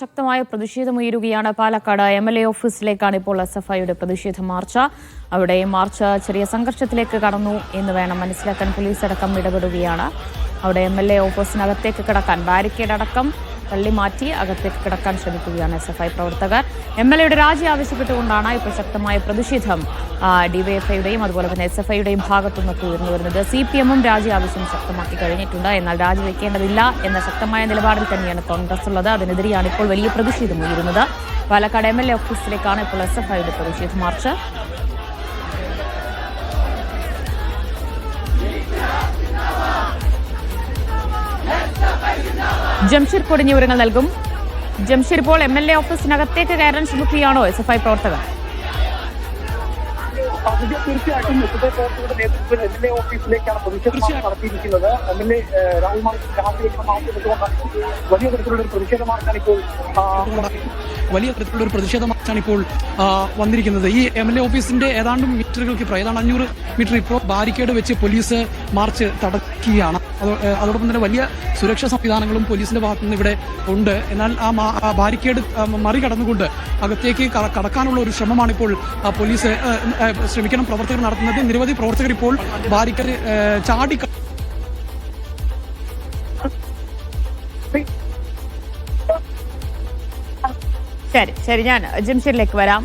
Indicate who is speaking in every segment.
Speaker 1: ശക്തമായ പ്രതിഷേധമുയരുകയാണ് Palakkad M L A ഓഫീസിലേക്കാണ് ഇപ്പോൾ എസ് എഫ് ഐയുടെ പ്രതിഷേധ മാർച്ച്. അവിടെ മാർച്ച് ചെറിയ സംഘർഷത്തിലേക്ക് കടന്നു എന്ന് വേണം മനസ്സിലാക്കാൻ പോലീസ് അടക്കം ഇടപെടുകയാണ്. അവിടെ എം എൽ എ ഓഫീസിനകത്തേക്ക് കിടക്കാൻ ബാരിക്കേഡ് അടക്കം തള്ളി മാറ്റി അകത്തേക്ക് കിടക്കാൻ ശ്രമിക്കുകയാണ് എസ് എഫ് ഐ പ്രവർത്തകർ. എം എൽ എയുടെ രാജി ആവശ്യപ്പെട്ടുകൊണ്ടാണ് ഇപ്പോൾ ശക്തമായ പ്രതിഷേധം ഡിവൈഎഫ്ഐയുടെയും അതുപോലെ തന്നെ എസ് എഫ് ഐയുടെയും ഭാഗത്തു നിന്നൊക്കെ ഉയർന്നു വരുന്നത്. സി പി എമ്മും രാജി ആവശ്യം ശക്തമാക്കി കഴിഞ്ഞിട്ടുണ്ട്. എന്നാൽ രാജിവെക്കേണ്ടതില്ല എന്ന ശക്തമായ നിലപാടിൽ തന്നെയാണ് കോൺഗ്രസ് ഉള്ളത്. അതിനെതിരെയാണ് ഇപ്പോൾ വലിയ പ്രതിഷേധം ഉയരുന്നത്. പാലക്കാട് എം എൽ എ ഓഫീസിലേക്കാണ് ഇപ്പോൾ എസ് എഫ് ഐയുടെ പ്രതിഷേധ മാർച്ച്. ജംഷീർ പൊടിഞ്ഞ വിവരങ്ങൾ നൽകും. ജംഷീർ ഇപ്പോൾ എം എൽ എ ഓഫീസിനകത്തേക്ക് കയറാൻ ശ്രമിക്കുകയാണോ? എസ് എഫ് ഐ പ്രവർത്തകർ.
Speaker 2: തീർച്ചയായിട്ടും എസ് എഫ് ഐ പ്രവർത്തകരുടെ നേതൃത്വത്തിൽ എം എൽ എ ഓഫീസിലേക്കാണ് പ്രതിഷേധം നടത്തിയിരിക്കുന്നത്. എം എൽ എ രാഹുൽ മാർക്ക് വലിയ തരത്തിലുള്ള ഒരു പ്രതിഷേധമാർക്കാണ് ഇപ്പോൾ
Speaker 3: വലിയ തരത്തിലുള്ള ഒരു പ്രതിഷേധ മാർച്ചാണ് ഇപ്പോൾ വന്നിരിക്കുന്നത്. ഈ എം എൽ എ ഓഫീസിന്റെ ഏതാണ്ട് മീറ്ററുകൾക്ക് ഇപ്പുറം ഏതാണ്ട് അഞ്ഞൂറ് മീറ്റർ ഇപ്പോൾ ബാരിക്കേഡ് വെച്ച് പോലീസ് മാർച്ച് തടക്കുകയാണ്. അതോടൊപ്പം തന്നെ വലിയ സുരക്ഷാ സംവിധാനങ്ങളും പോലീസിന്റെ ഭാഗത്തു നിന്ന് ഇവിടെ ഉണ്ട്. എന്നാൽ ആ ബാരിക്കേഡ് മറികടന്നുകൊണ്ട് അകത്തേക്ക് കടക്കാനുള്ള ഒരു ശ്രമമാണ് ഇപ്പോൾ പോലീസ് ശ്രമിക്കണം പ്രവർത്തകർ നടത്തുന്നത്. നിരവധി പ്രവർത്തകർ ഇപ്പോൾ ബാരിക്കേഡ് ചാടി
Speaker 1: ശരി ശരി ഞാൻ ജംഷീറിലേക്ക് വരാം.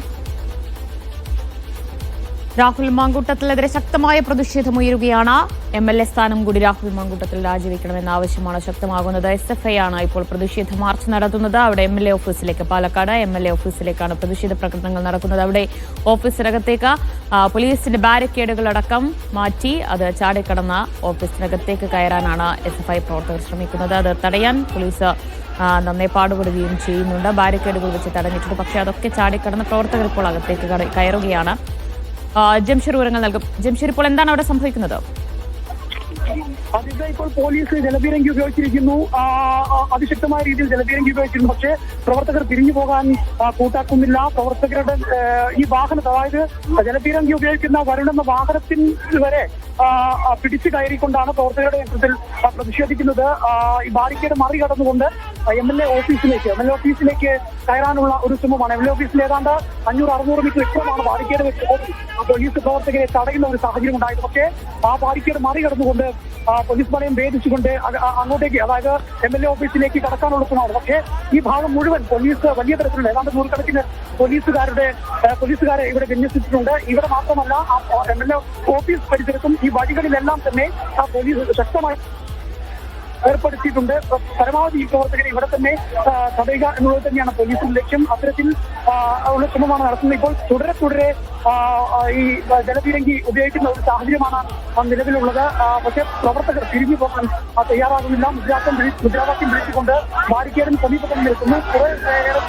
Speaker 1: രാഹുൽ മാങ്കൂട്ടത്തിലെതിരെ ശക്തമായ പ്രതിഷേധം ഉയരുകയാണ്. എം എൽ എ സ്ഥാനം കൂടി രാഹുൽ മാങ്കൂട്ടത്തിൽ രാജിവെക്കണമെന്ന ആവശ്യമാണ് ശക്തമാകുന്നത്. എസ് എഫ് ഐ ആണ് ഇപ്പോൾ പ്രതിഷേധ മാർച്ച് നടത്തുന്നത്. അവിടെ എം എൽ എ ഓഫീസിലേക്ക് പാലക്കാട് എം എൽ എ ഓഫീസിലേക്കാണ് പ്രതിഷേധ പ്രകടനങ്ങൾ നടക്കുന്നത്. അവിടെ ഓഫീസിനകത്തേക്ക് പോലീസിന്റെ ബാരിക്കേഡുകൾ അടക്കം മാറ്റി അത് ചാടിക്കടന്ന ഓഫീസിനകത്തേക്ക് കയറാനാണ് എസ് എഫ് ഐ പ്രവർത്തകർ ശ്രമിക്കുന്നത്. അത് തടയാൻ പോലീസ് നന്നേ പാടുപെടുകയും ചെയ്യുന്നുണ്ട്. ബാരിക്കേഡുകൾ വെച്ച് തടഞ്ഞിട്ടുണ്ട്. പക്ഷേ അതൊക്കെ ചാടിക്കടന്ന് പ്രവർത്തകർ ഇപ്പോൾ അകത്തേക്ക് കയറുകയാണ്. ജംഷീർ വിവരങ്ങൾ നൽകും. ജംഷീർ ഇപ്പോൾ എന്താണ് അവിടെ സംഭവിക്കുന്നത്?
Speaker 2: അതിന്റെ ഇപ്പോൾ പോലീസ് ജലപീരങ്കി ഉപയോഗിച്ചിരിക്കുന്നു. അതിശക്തമായ രീതിയിൽ ജലപീരങ്കി ഉപയോഗിച്ചിരുന്നു. പക്ഷേ പ്രവർത്തകർ പിരിഞ്ഞു പോകാൻ കൂട്ടാക്കുന്നില്ല. പ്രവർത്തകരുടെ ഈ വാഹനം അതായത് ജലപീരങ്കി ഉപയോഗിക്കുന്ന വരുണെന്ന വാഹനത്തിൽ വരെ പിടിച്ചു കയറിക്കൊണ്ടാണ് പ്രവർത്തകരുടെ നേതൃത്വത്തിൽ പ്രതിഷേധിക്കുന്നത്. ഈ ബാരിക്കേഡ് മറികടന്നുകൊണ്ട് എം എൽ എ ഓഫീസിലേക്ക് എം എൽ എ ഓഫീസിലേക്ക് കയറാനുള്ള ഒരു ശ്രമമാണ്. എം എൽ എ ഓഫീസിൽ ഏതാണ്ട് അഞ്ഞൂറ് അറുന്നൂറ് മീറ്റർ ഇപ്പുറമാണ് ബാരിക്കേഡ് വെച്ച് പോലീസ് പ്രവർത്തകരെ തടയുന്ന ഒരു സാഹചര്യം ഉണ്ടായത് പക്ഷേ ആ ബാരിക്കേഡ് മറികടന്നുകൊണ്ട് പോലീസ് പടയം ഭേദിച്ചുകൊണ്ട് അങ്ങോട്ടേക്ക് അതായത് എം എൽ എ ഓഫീസിലേക്ക് കടക്കാനുള്ള പക്ഷേ ഈ ഭാഗം മുഴുവൻ പോലീസ് വലിയ തരത്തിലുള്ള ഏതാണ്ട് നൂറുകണക്കിന് പോലീസുകാരുടെ പോലീസുകാരെ ഇവിടെ വിന്യസിച്ചിട്ടുണ്ട്. ഇവിടെ മാത്രമല്ല എം എൽ എ ഓഫീസ് പരിസരത്തും ഈ വഴികളിലെല്ലാം തന്നെ ആ പോലീസ് ശക്തമായി ഏർപ്പെടുത്തിയിട്ടുണ്ട്. പരമാവധി ഈ പ്രവർത്തകരെ ഇവിടെ തന്നെ തടയുക എന്നുള്ളത് തന്നെയാണ് പോലീസിന്റെ ലക്ഷ്യം. അത്തരത്തിൽ ഉള്ള ശ്രമമാണ് നടത്തുന്നത്. ഇപ്പോൾ തുടരെ തുടരെ ഈ ജലപീരങ്കി ഉപയോഗിക്കുന്ന ഒരു സാഹചര്യമാണ് നിലവിലുള്ളത്. പക്ഷേ പ്രവർത്തകർ തിരിഞ്ഞു പോകാൻ തയ്യാറാകുന്നില്ല. മുദ്രാവാക്യം മുദ്രാവാക്യം വിളിച്ചുകൊണ്ട് ബാരിക്കേഡിന് സമീപത്തിൽ നിൽക്കുന്നു. കുറെ ഏറെ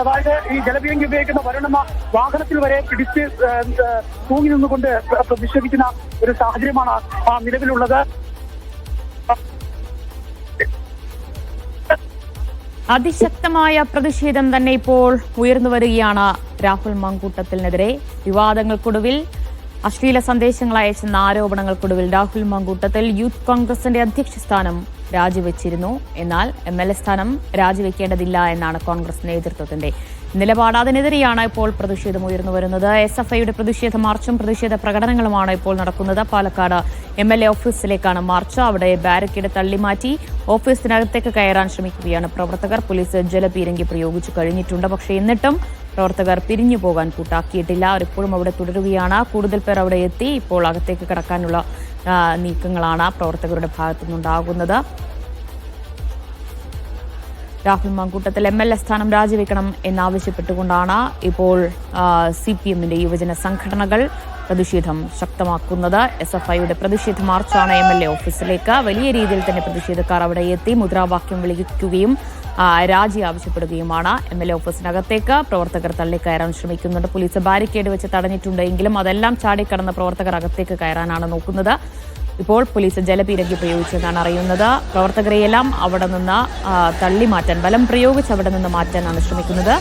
Speaker 2: അതായത് ഈ ജലപീരങ്കി ഉപയോഗിക്കുന്ന വരണമ്മ വാഹനത്തിൽ വരെ പിടിച്ച് തൂങ്ങി നിന്നുകൊണ്ട് പ്ര- പ്രതിഷേധിക്കുന്ന ഒരു സാഹചര്യമാണ് നിലവിലുള്ളത്.
Speaker 1: അതിശക്തമായ പ്രതിഷേധം തന്നെ ഇപ്പോൾ ഉയർന്നു വരികയാണ് രാഹുൽ മങ്കൂട്ടത്തിനെതിരെ. വിവാദങ്ങൾക്കൊടുവിൽ അശ്ലീല സന്ദേശങ്ങൾ അയച്ചെന്ന ആരോപണങ്ങൾക്കൊടുവിൽ രാഹുൽ മങ്കൂട്ടത്തിൽ യൂത്ത് കോൺഗ്രസിന്റെ അധ്യക്ഷ സ്ഥാനം രാജിവെച്ചിരുന്നു. എന്നാൽ എം എൽ എ സ്ഥാനം രാജിവെക്കേണ്ടതില്ല എന്നാണ് കോൺഗ്രസ് നേതൃത്വത്തിന്റെ നിലപാട്. അതിനെതിരെയാണ് ഇപ്പോൾ പ്രതിഷേധം ഉയർന്നു വരുന്നത്. എസ് എഫ് ഐയുടെ പ്രതിഷേധ മാർച്ചും പ്രതിഷേധ പ്രകടനങ്ങളുമാണ് ഇപ്പോൾ നടക്കുന്നത്. പാലക്കാട് എം എൽ എ ഓഫീസിലേക്കാണ് മാർച്ച്. അവിടെ ബാരിക്കേഡ് തള്ളിമാറ്റി ഓഫീസിനകത്തേക്ക് കയറാൻ ശ്രമിക്കുകയാണ് പ്രവർത്തകർ. പോലീസ് ജലപീരങ്കി പ്രയോഗിച്ചു കഴിഞ്ഞിട്ടുണ്ട്. പക്ഷേ എന്നിട്ടും പ്രവർത്തകർ പിരിഞ്ഞു പോകാൻ കൂട്ടാക്കിയിട്ടില്ല. അവരിപ്പോഴും അവിടെ തുടരുകയാണ്. കൂടുതൽ പേർ അവിടെ എത്തി ഇപ്പോൾ അകത്തേക്ക് കടക്കാനുള്ള നീക്കങ്ങളാണ് പ്രവർത്തകരുടെ ഭാഗത്തു നിന്നുണ്ടാകുന്നത് Rahul Mamkootathil M L A സ്ഥാനം രാജിവെക്കണം എന്നാവശ്യപ്പെട്ടുകൊണ്ടാണ് ഇപ്പോൾ സി പി എമ്മിന്റെ യുവജന സംഘടനകൾ പ്രതിഷേധം ശക്തമാക്കുന്നത്. എസ് എഫ് ഐയുടെ പ്രതിഷേധ മാർച്ചാണ് എം എൽ എ ഓഫീസിലേക്ക് വലിയ രീതിയിൽ തന്നെ പ്രതിഷേധക്കാർ അവിടെ എത്തി മുദ്രാവാക്യം വിളിക്കുകയും രാജി ആവശ്യപ്പെടുകയുമാണ്. എം എൽ എ ഓഫീസിനകത്തേക്ക് പ്രവർത്തകർ തള്ളിക്കയറാൻ ശ്രമിക്കുന്നുണ്ട്. പോലീസ് ബാരിക്കേഡ് വെച്ച് തടഞ്ഞിട്ടുണ്ടെങ്കിലും അതെല്ലാം ചാടിക്കടന്ന പ്രവർത്തകർ അകത്തേക്ക് കയറാനാണ് നോക്കുന്നത്. ഇപ്പോൾ പോലീസ് ജലപീരങ്കി പ്രയോഗിച്ചെന്നാണ് അറിയുന്നത്. പ്രവർത്തകരെയെല്ലാം അവിടെ നിന്ന് തള്ളി മാറ്റാൻ ബലം പ്രയോഗിച്ച് അവിടെ നിന്ന് മാറ്റാനാണ് ശ്രമിക്കുന്നത്.